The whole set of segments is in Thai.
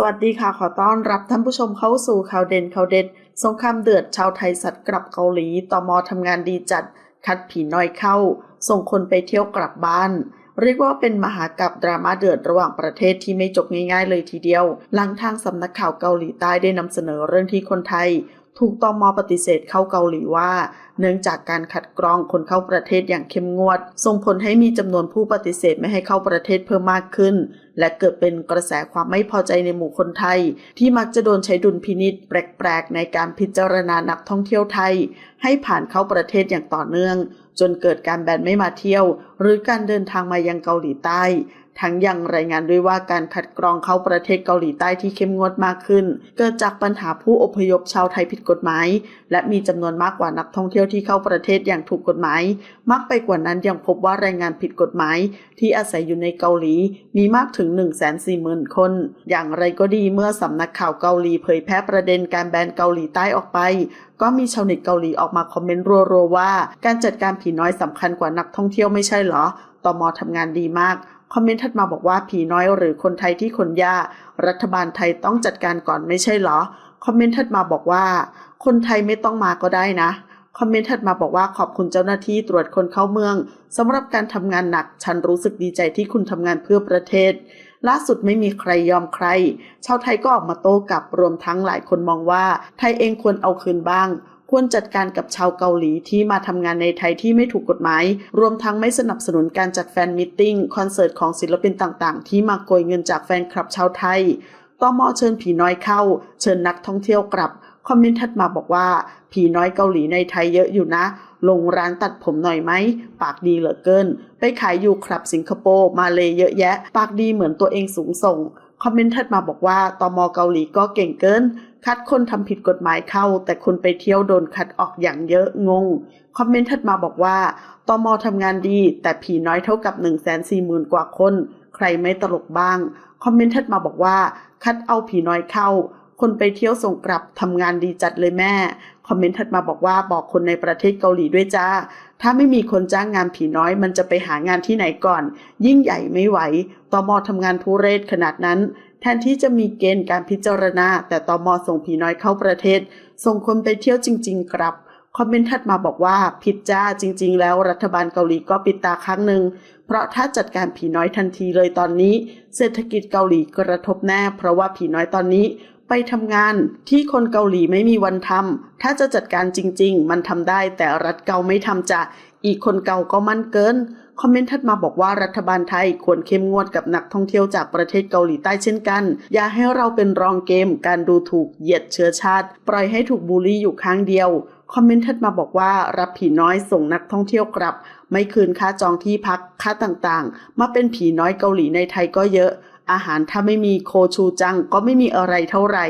สวัสดีค่ะขอต้อนรับท่านผู้ชมเข้าสู่ข่าวเด่นข่าวเด็ดสงครามเดือดชาวไทยสัตว์กลับเกาหลีตมทำงานดีจัด คัดผีน้อยเข้า ส่งคนไปเที่ยวกลับบ้าน เรียกว่าเป็นมหากาบดราม่าเดือดระหว่างประเทศที่ไม่จบง่ายๆเลยทีเดียว หลังทางสำนักข่าวเกาหลีใต้ได้นำเสนอเรื่องที่คนไทย ถูกตอมอปฏิเสธเข้าเกาหลีว่า เนื่องจากการคัดกรองคนเข้าประเทศอย่างเข้มงวด ส่งผลให้มีจำนวนผู้ปฏิเสธไม่ให้เข้าประเทศเพิ่มมากขึ้น และเกิดเป็นกระแสความไม่พอใจในหมู่คนไทย ที่มักจะโดนใช้ดุลพินิษแปลกๆ ในการพิจารณานักท่องเที่ยวไทย ให้ผ่านเข้าประเทศอย่างต่อเนื่อง จนเกิดการแบนไม่มาเที่ยว หรือการเดินทางมายังเกาหลีใต้ ทั้งยังรายงานด้วยว่าการคัดกรองเข้าประเทศเกาหลีใต้ที่เข้มงวดมากขึ้น เกิดจากปัญหาผู้อพยพชาวไทยผิดกฎหมาย และมีจำนวนมากกว่านักท่องเที่ยวที่เข้าประเทศอย่างถูกกฎหมาย มากไปกว่านั้นยังพบว่าแรงงานผิดกฎหมาย ที่อาศัยอยู่ในเกาหลี มีมากถึง 140,000 คน อย่างไรก็ดีเมื่อสำนักข่าวเกาหลีเผยแพร่ประเด็นการแบนเกาหลีใต้ออกไป ก็มีชาวเน็ตเกาหลีออกมาคอมเมนต์รัวๆว่า การจัดการผีน้อยสำคัญกว่านักท่องเที่ยวไม่ใช่เหรอตมทำงานดีมาก คอมเมนต์ถัดมาบอกว่าผีน้อยหรือคนไทยที่ขนยารัฐบาลไทยต้องจัดการก่อนไม่ใช่เหรอ คอมเมนต์ถัดมาบอกว่า คนไทยไม่ต้องมาก็ได้นะ คอมเมนต์ถัดมาบอกว่าขอบคุณเจ้าหน้าที่ตรวจคนเข้าเมืองสำหรับการทำงานหนัก ฉันรู้สึกดีใจที่คุณทำงานเพื่อประเทศ ล่าสุดไม่มีใครยอมใคร ชาวไทยก็ออกมาโต้กลับรวมทั้งหลายคนมองว่า ไทยเองควรเอาคืนบ้าง ควรจัดการกับชาวเกาหลีที่มาทำงานในไทยที่ไม่ถูกกฎหมาย รวมทั้งไม่สนับสนุนการจัดแฟนมิทติ้งคอนเสิร์ตของศิลปินต่างๆ ที่มาโกยเงินจากแฟนคลับชาวไทยตมเชิญผีน้อยเข้า เชิญนักท่องเที่ยวกลับ คอมเมนต์ถัดมาบอกว่า ผีน้อยเกาหลีในไทยเยอะอยู่นะ ลงร้านตัดผมหน่อยไหม ปากดีเหลือเกิน ไปขายอยู่ครับสิงคโปร์มาเลยเยอะแยะ ปากดีเหมือนตัวเองสูงส่ง คอมเมนต์ถัดมาบอกว่าตมเกาหลีก็เก่งเกิน คัดคนทำผิดกฎหมายเข้า แต่คนไปเที่ยวโดนคัดออกอย่างเยอะงง คอมเมนต์ถัดมาบอกว่าตมทำงานดี แต่ผีน้อยเท่ากับ 1 4 0 0 0 0 กว่าคน ใครไม่ตลกบ้าง คอมเมนต์ถัดมาบอกว่า คัดเอาผีน้อยเข้า คนไปเที่ยวส่งกลับทำงานดีจัดเลยแม่ คอมเมนต์ถัดมาบอกว่าบอกคนในประเทศเกาหลีด้วยจ้า ถ้าไม่มีคนจ้างงานผีน้อยมันจะไปหางานที่ไหนก่อน ยิ่งใหญ่ไม่ไหวตอมทำงานทุเรศขนาดนั้น แทนที่จะมีเกณฑ์การพิจารณา แต่ตอมส่งผีน้อยเข้าประเทศ ส่งคนไปเที่ยวจริงๆครับคอมเมนต์ถัดมาบอกว่าผิดจ้าจริง ๆ แล้วรัฐบาลเกาหลีก็ปิดตาครั้งหนึ่ง เพราะถ้าจัดการผีน้อยทันทีเลยตอนนี้ เศรษฐกิจเกาหลีกระทบแน่เพราะว่าผีน้อยตอนนี้ ไปทำงานที่คนเกาหลีไม่มีวันทำ ถ้าจะจัดการจริง ๆ มันทำได้แต่รัฐเกาไม่ทำจะอีกคนเก่าก็มั่นเกิน คอมเมนต์ถัดมาบอกว่ารัฐบาลไทยควรเข้มงวดกับนักท่องเที่ยวจากประเทศเกาหลีใต้เช่นกัน อย่าให้เราเป็นรองเกม การดูถูกเหยียดเชื้อชาติ ปล่อยให้ถูกบูลลี่อยู่ข้างเดียว คอมเมนต์ถัดมาบอกว่ารับผีน้อยส่งนักท่องเที่ยวกลับ ไม่คืนค่าจองที่พักค่าต่างๆ มาเป็นผีน้อยเกาหลีในไทยก็เยอะ อาหารถ้าไม่มีโคชูจังก็ไม่มีอะไรเท่าไหร่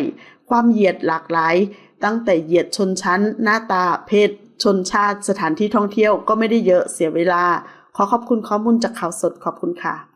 ความเหยียดหลากหลาย ตั้งแต่เหยียดชนชั้น หน้าตา เพศ ชนชาติ สถานที่ท่องเที่ยวก็ไม่ได้เยอะเสียเวลา ขอขอบคุณข้อมูลจากข่าวสดขอบคุณค่ะ